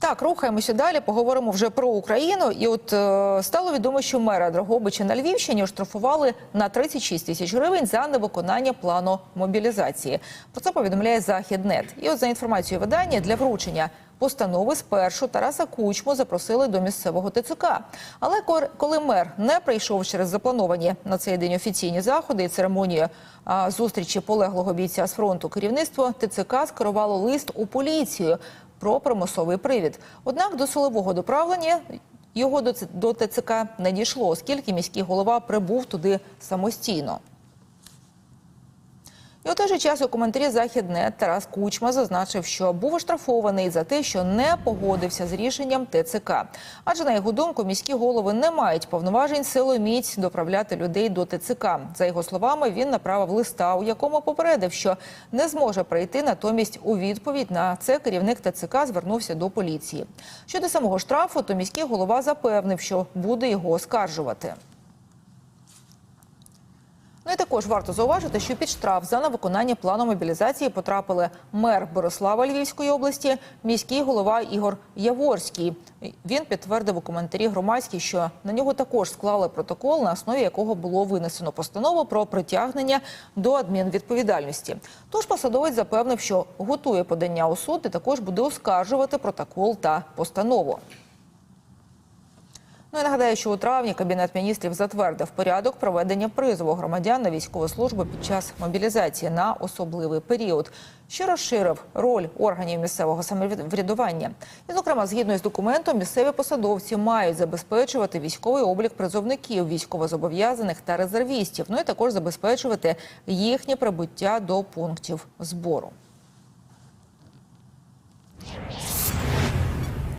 Так, рухаємося далі. Поговоримо вже про Україну. І от е, стало відомо, що мера Дрогобича на Львівщині оштрафували на 36 тисяч гривень за невиконання плану мобілізації. Про це повідомляє Західнет. І от за інформацією видання для вручення постанови спершу Тараса Кучму запросили до місцевого ТЦК. Але коли мер не прийшов через заплановані на цей день офіційні заходи і церемонію зустрічі полеглого бійця з фронту, керівництво ТЦК скерувало лист у поліцію про примусовий привід. Однак до силового доправлення його до ТЦК не дійшло, оскільки міський голова прибув туди самостійно. І у той же час у коментарі Західнет Тарас Кучма зазначив, що був оштрафований за те, що не погодився з рішенням ТЦК. Адже на його думку, міські голови не мають повноважень силоміць доправляти людей до ТЦК. За його словами, він направив листа, у якому попередив, що не зможе прийти. Натомість у відповідь на це керівник ТЦК звернувся до поліції. Щодо самого штрафу, то міський голова запевнив, що буде його оскаржувати. Ну і також варто зауважити, що під штраф за невиконання плану мобілізації потрапили мер Борислава Львівської області, міський голова Ігор Яворський. Він підтвердив у коментарі громадській, що на нього також склали протокол, на основі якого було винесено постанову про притягнення до адмінвідповідальності. Тож посадовець запевнив, що готує подання у суд і також буде оскаржувати протокол та постанову. Ну і нагадаю, що у травні кабінет міністрів затвердив порядок проведення призову громадян на військову службу під час мобілізації на особливий період, що розширив роль органів місцевого самоврядування. І, зокрема, згідно з документом, місцеві посадовці мають забезпечувати військовий облік призовників, військовозобов'язаних та резервістів. Ну і також забезпечувати їхнє прибуття до пунктів збору.